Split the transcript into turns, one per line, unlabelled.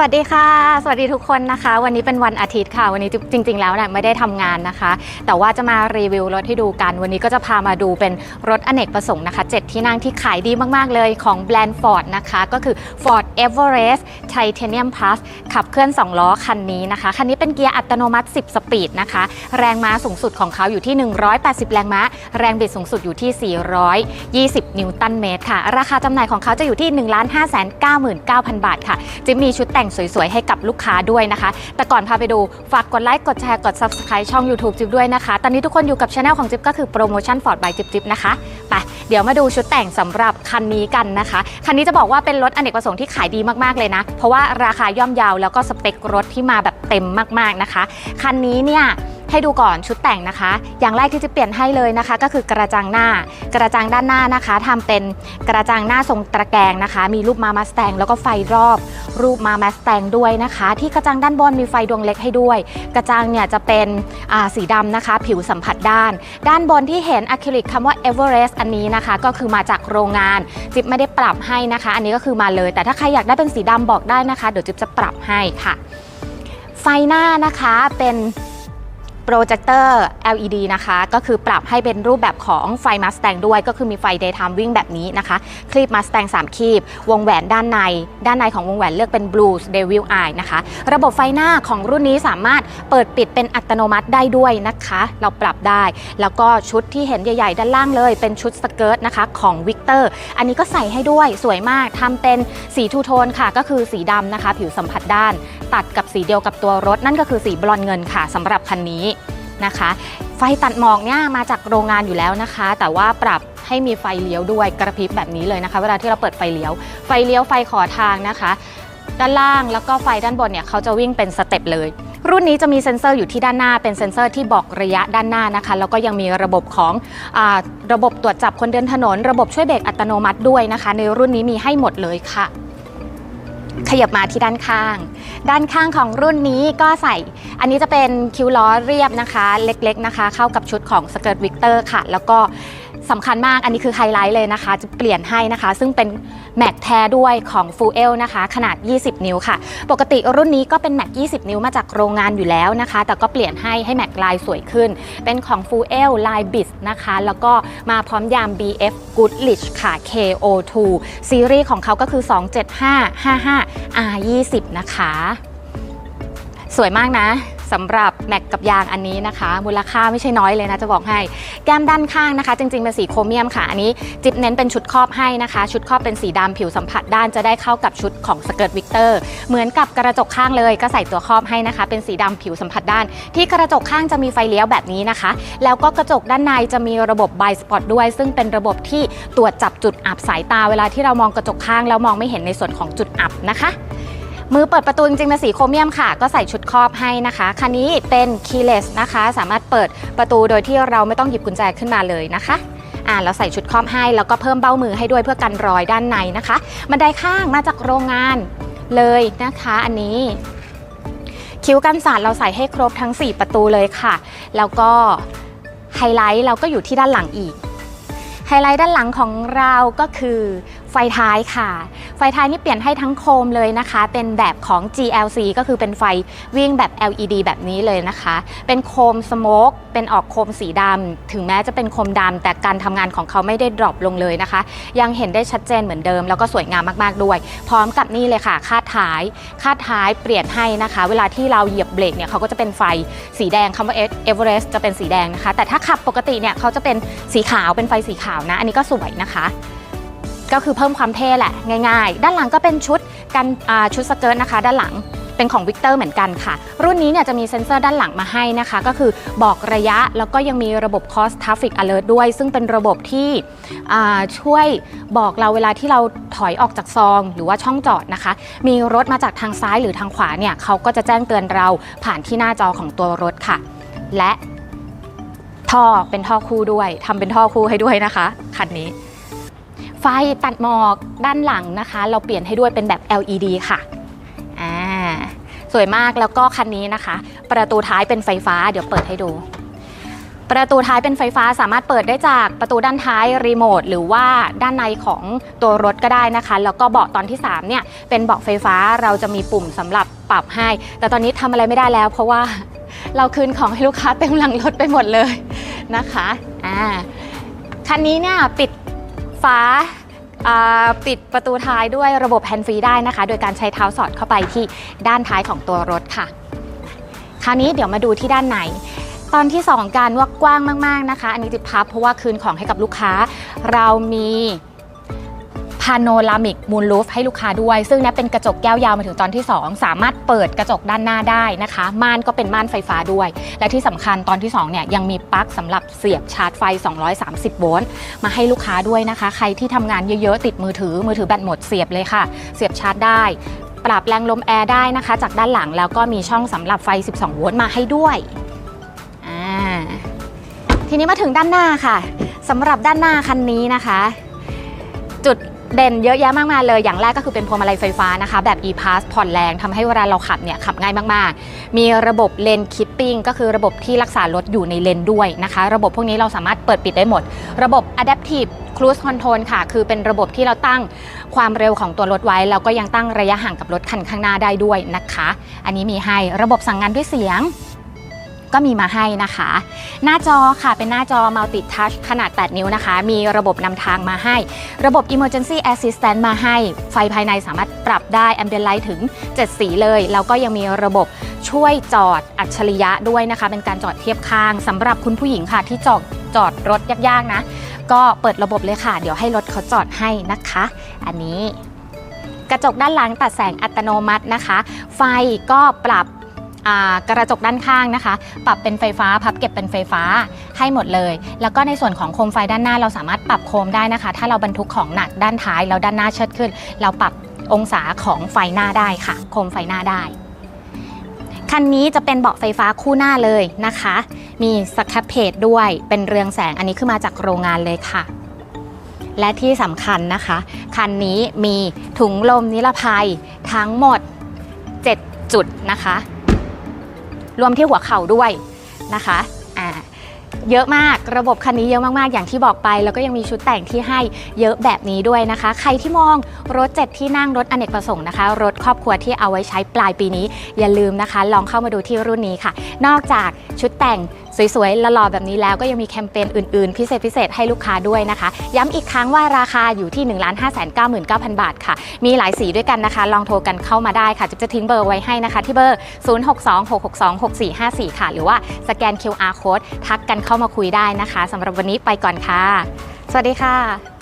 สวัสดีค่ะ สวัสดีทุกคนนะคะ วันนี้เป็นวันอาทิตย์ค่ะ วันนี้จริง ๆ แล้วเนี่ยไม่ได้ทำงานนะคะ แต่ว่าจะมารีวิวรถให้ดูกัน วันนี้ก็จะพามาดูเป็นรถอเนกประสงค์นะคะ 7 ที่นั่งที่ขายดีมากๆเลยของแบรนด์ Ford นะคะ ก็คือ Ford Everest Titanium Plus ขับเคลื่อน 2 ล้อคันนี้นะคะ คันนี้เป็นเกียร์อัตโนมัติ 10 สปีดนะคะ แรงม้าสูงสุดของเขาอยู่ที่ 180 แรงม้า แรงบิดสูงสุดอยู่ที่ 420 นิวตันเมตรค่ะ ราคาจำหน่ายของเขาจะอยู่ที่ 1 5 9 9 0 0 0 บาทค่ะจะมีชุดแต่งสวยๆ ให้กับลูกค้าด้วยนะคะ แต่ก่อนพาไปดูฝากกดไลค์กดแชร์กด Subscribe ช่อง YouTube จิ๊บด้วยนะคะ ตอนนี้ทุกคนอยู่กับช anel ของจิ๊บก็คือโปรโมชั่น Ford by จิ๊บจิ๊บนะคะไปเดี๋ยวมาดูชุดแต่งสำหรับคันนี้กันนะคะ คันนี้จะบอกว่าเป็นรถอเนกประสงค์ที่ขายดีมากๆเลยนะ เพราะว่าราคาย่อมเยาวแล้วก็สเปครถที่มาแบบเต็มมากๆนะคะ คันนี้เนี่ย ให้ดูก่อนชุดแต่งนะคะ อย่างแรกที่จะเปลี่ยนให้เลยนะคะ ก็คือกระจังหน้า กระจังด้านหน้านะคะทำเป็นกระจังหน้าทรงตะแกรงนะคะ มีรูปมามาสแตงแล้วก็ไฟรอบรูปมามาสแตงด้วยนะคะ ที่กระจังด้านบนมีไฟดวงเล็กให้ด้วย กระจังเนี่ยจะเป็นสีดำนะคะ ผิวสัมผัสด้าน ด้านบนที่เห็นอะคริลิกคำว่า Everest อันนี้นะคะ ก็คือมาจากโรงงานจิ๊บไม่ได้ปรับให้นะคะ อันนี้ก็คือมาเลย แต่ถ้าใครอยากได้เป็นสีดำบอกได้นะคะ เดี๋ยวจิ๊บจะปรับให้ค่ะ ไฟหน้านะคะเป็น โปรเจคเตอร์ LED นะคะ ก็คือปรับให้เป็นรูปแบบของไฟ Mustang ด้วยก็คือมีไฟ Daytime วิ่งแบบนี้นะคะ คลีบ Mustang 3คลีบวงแหวนด้านใน ด้านในของวงแหวนเลือกเป็น Blues Devil Eye นะคะ ระบบไฟหน้าของรุ่นนี้สามารถเปิดปิดเป็นอัตโนมัติได้ด้วยนะคะ เราปรับได้ แล้วก็ชุดที่เห็นใหญ่ๆ ด้านล่างเลย เป็นชุดสเกิร์ตนะคะของ Victor อันนี้ก็ใส่ให้ด้วยสวยมากทำเป็นสีทูโทนค่ะ ก็คือสีดำนะคะ ผิวสัมผัสด้าน ตัดกับสีเดียวกับตัวรถนั่นก็คือสีบลอนเงินค่ะสำหรับคันนี้ นะคะ ไฟตัดหมอกเนี่ยมาจากโรงงานอยู่แล้วนะคะ แต่ว่าปรับให้มีไฟเลี้ยวด้วยกระพริบแบบนี้เลยนะคะ เวลาที่เราเปิดไฟเลี้ยว ไฟเลี้ยวไฟขอทางนะคะ ด้านล่างแล้วก็ไฟด้านบนเนี่ยเขาจะวิ่งเป็นสเต็ปเลยรุ่นนี้จะมีเซ็นเซอร์อยู่ที่ด้านหน้าเป็นเซ็นเซอร์ที่บอกระยะด้านหน้านะคะ แล้วก็ยังมีระบบของอระบบตรวจจับคนเดินถนน ระบบช่วยเบรกอัตโนมัติด้วยนะคะ ในรุ่นนี้มีให้หมดเลยค่ะ ขยับมาที่ด้านข้าง ด้านข้างของรุ่นนี้ก็ใส่ อันนี้จะเป็นคิ้วล้อเรียบนะคะ เล็กๆนะคะ เข้ากับชุดของสเกิร์ตวิกเตอร์ค่ะ แล้วก็ สำคัญมากอันนี้คือไฮไลท์เลยนะคะ จะเปลี่ยนให้นะคะ ซึ่งเป็นแม็กแท้ด้วยของ Full นะคะ ขนาด 20 นิ้วค่ะ ปกติรุ่นนี้ก็เป็นแม็ก20 นิ้วมาจากโรงงานอยู่แล้วนะคะ แต่ก็เปลี่ยนให้ให้แม็กลายสวยขึ้น เป็นของ Full ลาย b i s นะคะ แล้วก็มาพร้อมยาม BF Goodrich ค่ะ KO2 ซีรีส์ของเขาก็คือ 27555 R20 นะคะ สวยมากนะสำหรับ แม็กกับยางอันนี้นะคะ มูลค่าไม่ใช่น้อยเลยนะจะบอกให้ แก้มด้านข้างนะคะ จริงๆเป็นสีโครเมียมค่ะ อันนี้จิ๊บเน้นเป็นชุดครอบให้นะคะ ชุดครอบเป็นสีดำผิวสัมผัสด้านจะได้เข้ากับชุดของสเกิร์ตวิกเตอร์เหมือนกับกระจกข้างเลยก็ใส่ตัวครอบให้นะคะ เป็นสีดำผิวสัมผัสด้าน ที่กระจกข้างจะมีไฟเลี้ยวแบบนี้นะคะ แล้วก็กระจกด้านในจะมีระบบไบสปอตด้วย ซึ่งเป็นระบบที่ตรวจจับจุดอับสายตาเวลาที่เรามองกระจกข้างแล้วมองไม่เห็นในส่วนของจุดอับนะคะ มือเปิดประตูจริงๆเป็นสีโครเมียมค่ะ ก็ใส่ชุดครอบให้นะคะ คันนี้เป็น keyless นะคะ สามารถเปิดประตูโดยที่เราไม่ต้องหยิบกุญแจขึ้นมาเลยนะคะอ่าเราใส่ชุดครอบให้แล้วก็เพิ่มเบ้ามือให้ด้วยเพื่อกันรอยด้านในนะคะบันไดข้างมาจากโรงงานเลยนะคะอันนี้ คิ้วกันสาดเราใส่ให้ครบทั้ง 4 ประตูเลยค่ะ แล้วก็ไฮไลท์เราก็อยู่ที่ด้านหลังอีก ไฮไลท์ด้านหลังของเราก็คือไฟท้ายค่ะ ไฟท้ายนี่เปลี่ยนให้ทั้งโคมเลยนะคะ เป็นแบบของ GLC ก็คือเป็นไฟวิ่งแบบ LED แบบนี้เลยนะคะ เป็นโคมสโมกเป็นออกโคมสีดำถึงแม้จะเป็นโคมดำแต่การทำงานของเขาไม่ได้ดรอปลงเลยนะคะ ยังเห็นได้ชัดเจนเหมือนเดิม แล้วก็สวยงามมากๆด้วย พร้อมกับนี่เลยค่ะ คาดท้าย คาดท้ายเปลี่ยนให้นะคะ เวลาที่เราเหยียบเบรกเนี่ยเขาก็จะเป็นไฟสีแดงคำว่า Everest จะเป็นสีแดงนะคะ แต่ถ้าขับปกติเนี่ยเขาจะเป็นสีขาวเป็นไฟสีขาวนะ อันนี้ก็สวยนะคะ ก็คือเพิ่มความเท่แหละ ง่ายๆ ด้านหลังก็เป็นชุดกันชุดสเกิร์ตนะคะ ด้านหลังเป็นของวิกเตอร์เหมือนกันค่ะ รุ่นนี้เนี่ยจะมีเซ็นเซอร์ด้านหลังมาให้นะคะ ก็คือบอกระยะแล้วก็ยังมีระบบ Cross Traffic Alert ด้วย ซึ่งเป็นระบบที่ช่วยบอกเราเวลาที่เราถอยออกจากซอง หรือว่าช่องจอดนะคะ มีรถมาจากทางซ้ายหรือทางขวาเนี่ยเขาก็จะแจ้งเตือนเราผ่านที่หน้าจอของตัวรถค่ะ และ ท่อเป็นท่อคู่ด้วยทำเป็นท่อคู่ให้ด้วยนะคะคันนี้ ไฟตัดหมอกด้านหลังนะคะ เราเปลี่ยนให้ด้วยเป็นแบบ LED ค่ะอ่าสวยมากแล้วก็คันนี้นะคะ ประตูท้ายเป็นไฟฟ้า เดี๋ยวเปิดให้ดู ประตูท้ายเป็นไฟฟ้าสามารถเปิดได้จากประตูด้านท้ายรีโมทหรือว่าด้านในของตัวรถก็ได้นะคะ แล้วก็เบาะตอนที่3เนี่ยเป็นเบาะไฟฟ้าเราจะมีปุ่มสำหรับปรับให้ แต่ตอนนี้ทำอะไรไม่ได้แล้ว เพราะว่าเราคืนของให้ลูกค้าเต็มหลังรถไปหมดเลย นะคะอ่าคันนี้เนี่ยปิดฝาปิดประตูท้ายด้วยระบบแฮนด์ฟรีได้นะคะ โดยการใช้เท้าสอดเข้าไปที่ด้านท้ายของตัวรถค่ะ คราวนี้เดี๋ยวมาดูที่ด้านในตอนที่ 2 การว่ากว้างมาก ๆ นะคะ อันนี้จิดพับเพราะว่าคืนของให้กับลูกค้า เรามี โนรามิกมูลลูฟให้ลูกค้าด้วย ซึ่งเนี้เป็นกระจกแก้วยาวมาถึงตอนที่ 2 สามารถเปิดกระจกด้านหน้าได้นะคะ ม่านก็เป็นม่านไฟฟ้าด้วย และที่สำคัญตอนที่2เนี่ยยังมีปลั๊กสำหรับเสียบชาร์จไฟ 230 โวลต์มาให้ลูกค้าด้วยนะคะ ใครที่ทำงานเยอะๆ ติดมือถือมือถือแบตหมดเสียบเลยค่ะ เสียบชาร์จได้ ปรับแรงลมแอร์ได้นะคะ จากด้านหลังแล้วก็มีช่องสำหรับไฟ 12 โวลต์มาให้ด้วยทีนี้มาถึงด้านหน้าค่ะสำหรับด้านหน้าคันนี้นะคะ เด่นเยอะแยะมากมายเลย อย่างแรกก็คือเป็นพวงมาลัยไฟฟ้านะคะ แบบ e-pass ผ่อนแรงทำให้เวลาเราขับเนี่ยขับง่ายมากๆ มีระบบเลนคิปปิ้งก็คือระบบที่รักษารถอยู่ในเลนด้วยนะคะ ระบบพวกนี้เราสามารถเปิดปิดได้หมด ระบบ adaptive cruise control ค่ะ คือเป็นระบบที่เราตั้งความเร็วของตัวรถไว้แล้วก็ยังตั้งระยะห่างกับรถคันข้างหน้าได้ด้วยนะคะ อันนี้มีให้ระบบสั่งงานด้วยเสียง ก็มีมาให้นะคะ หน้าจอค่ะเป็นหน้าจอ multi touch ขนาด 8 นิ้วนะคะ มีระบบนำทางมาให้ ระบบ emergency assistant มาให้ ไฟภายในสามารถปรับได้ ambient light ถึง 7 สีเลย แล้วก็ยังมีระบบช่วยจอดอัจฉริยะด้วยนะคะ เป็นการจอดเทียบข้างสำหรับคุณผู้หญิงค่ะที่จอดจอดรถยากๆนะ ก็เปิดระบบเลยค่ะ เดี๋ยวให้รถเขาจอดให้นะคะ อันนี้กระจกด้านหลังตัดแสงอัตโนมัตินะคะ ไฟก็ปรับ กระจกด้านข้างนะคะ ปรับเป็นไฟฟ้าพับเก็บเป็นไฟฟ้าให้หมดเลย แล้วก็ในส่วนของโคมไฟด้านหน้าเราสามารถปรับโคมได้นะคะ ถ้าเราบรรทุกของหนักด้านท้ายแล้วด้านหน้าเชิดขึ้น เราปรับองศาของไฟหน้าได้ค่ะ โคมไฟหน้าได้คันนี้จะเป็นเบาะไฟฟ้าคู่หน้าเลยนะคะ มีสครับเพจด้วยเป็นเรืองแสงอันนี้คือมาจากโรงงานเลยค่ะ และที่สำคัญนะคะ คันนี้มีถุงลมนิรภัยทั้งหมด 7 จุดนะคะ รวมที่หัวเข่าด้วยนะคะอ่าเยอะมากระบบคันนี้เยอะมากๆ อย่างที่บอกไป แล้วก็ยังมีชุดแต่งที่ให้เยอะแบบนี้ด้วยนะคะ ใครที่มองรถ 7 ที่นั่งรถอเนกประสงค์นะคะ รถครอบครัวที่เอาไว้ใช้ปลายปีนี้ อย่าลืมนะคะ ลองเข้ามาดูที่รุ่นนี้ค่ะ นอกจากชุดแต่ง สวยๆหล่อๆแบบนี้แล้วก็ยังมีแคมเปญอื่นๆ พิเศษพิเศษให้ลูกค้าด้วยนะคะ ย้ำอีกครั้งว่าราคาอยู่ที่ 1 5 9 9 0 0 0 บาทค่ะ มีหลายสีด้วยกันนะคะ ลองโทรกันเข้ามาได้ค่ะจะจะทิ้งเบอร์ไว้ให้นะคะ ที่เบอร์ 0626626454 ค่ะ หรือว่าสแกน QR code ทักกันเข้ามาคุยได้นะคะสำหรับวันนี้ไปก่อนค่ะ สวัสดีค่ะ